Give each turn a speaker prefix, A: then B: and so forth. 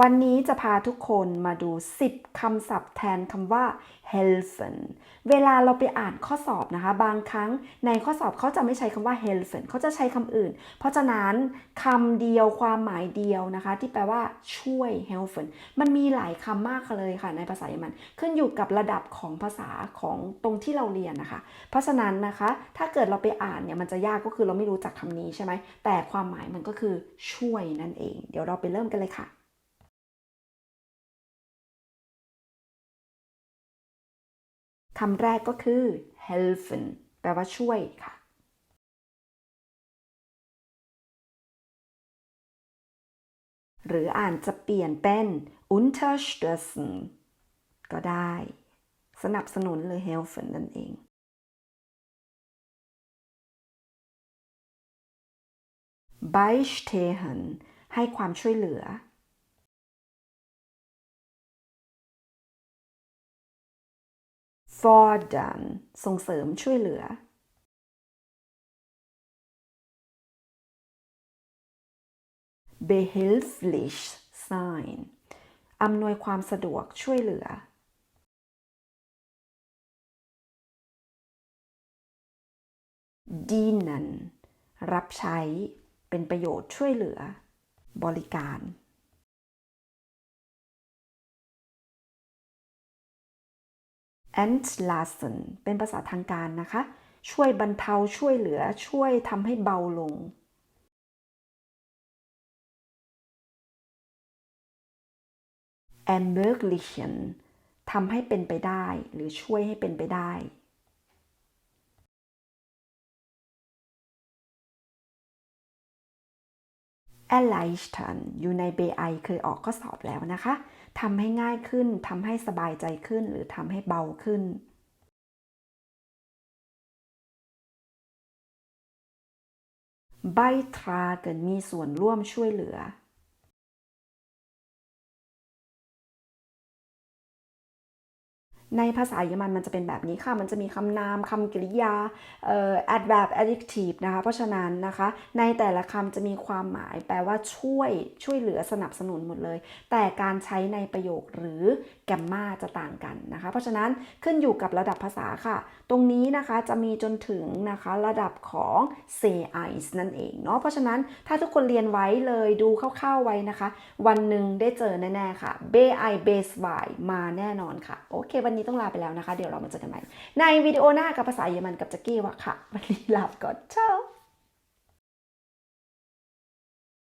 A: วันนี้จะพาทุกคนมาดู 10 คำศัพท์แทนคำว่า helfen เวลาเราไปอ่านข้อสอบนะคะ บางครั้งในข้อสอบเขาจะไม่ใช้คำว่า helfen เขาจะใช้คำอื่น เพราะฉะนั้นคำเดียวความหมายเดียวนะคะ ที่แปลว่าช่วย helfen มันมีหลายคำมากเลยค่ะ ในภาษาเยอรมัน ขึ้นอยู่กับระดับของภาษาของตรงที่เราเรียนนะคะ เพราะฉะนั้นนะคะ ถ้าเกิดเราไปอ่านเนี่ยมันจะยากก็คือเราไม่รู้จักคำนี้ใช่ไหมแต่ความหมายมันก็คือช่วยนั่นเอง เดี๋ยวเราไปเริ่มกันเลยค่ะ คำแรกก็คือ helfen แปลว่าช่วยค่ะ หรืออ่านจะเปลี่ยนเป็น unterstützen ก็ได้ สนับสนุนหรือ helfen นั่นเอง beistehen ให้ความช่วยเหลือ fordern ส่งเสริมช่วยเหลือ behilflich sein อำนวยความสะดวกช่วยเหลือ dienen รับใช้เป็นประโยชน์ช่วยเหลือ บริการ entlassen เป็นภาษาทางการนะคะ ช่วยบรรเทาช่วยเหลือช่วยทำให้เบาลง ermöglichen ทำให้เป็นไปได้หรือช่วยให้เป็นไปได้ erleichtern อยู่ใน BI เคยออกข้อสอบแล้วนะคะ ทำให้ง่ายขึ้นทำให้สบายใจขึ้น หรือทำให้เบาขึ้น ใบทราเกิดมีส่วนร่วมช่วยเหลือ ในภาษาเยอรมันมันจะเป็นแบบนี้ค่ะ มันจะมีคำนามคำกริยาเอ่อ adverb adjective นะคะ เพราะฉะนั้นนะคะ ในแต่ละคำจะมีความหมายแปลว่าช่วยช่วยเหลือสนับสนุนหมดเลย แต่การใช้ในประโยคหรือแกมมาจะต่างกันนะคะ เพราะฉะนั้นขึ้นอยู่กับระดับภาษาค่ะ ตรงนี้นะคะจะมีจนถึงนะคะระดับของ say eyes นั่นเองเนาะ เพราะฉะนั้นถ้าทุกคนเรียนไว้เลยดูคร่าวๆไว้นะคะ วันหนึ่งได้เจอแน่ๆค่ะ b i base y มาแน่นอนค่ะ โอเควันนี้ต้องลาไปแล้วนะคะ เดี๋ยวเรามาเจอกันใหม่ ในวิดีโอหน้ากับภาษาเยอรมันกับแจ็กกี้วะค่ะ วันนี้ลาไปก่อนเช้า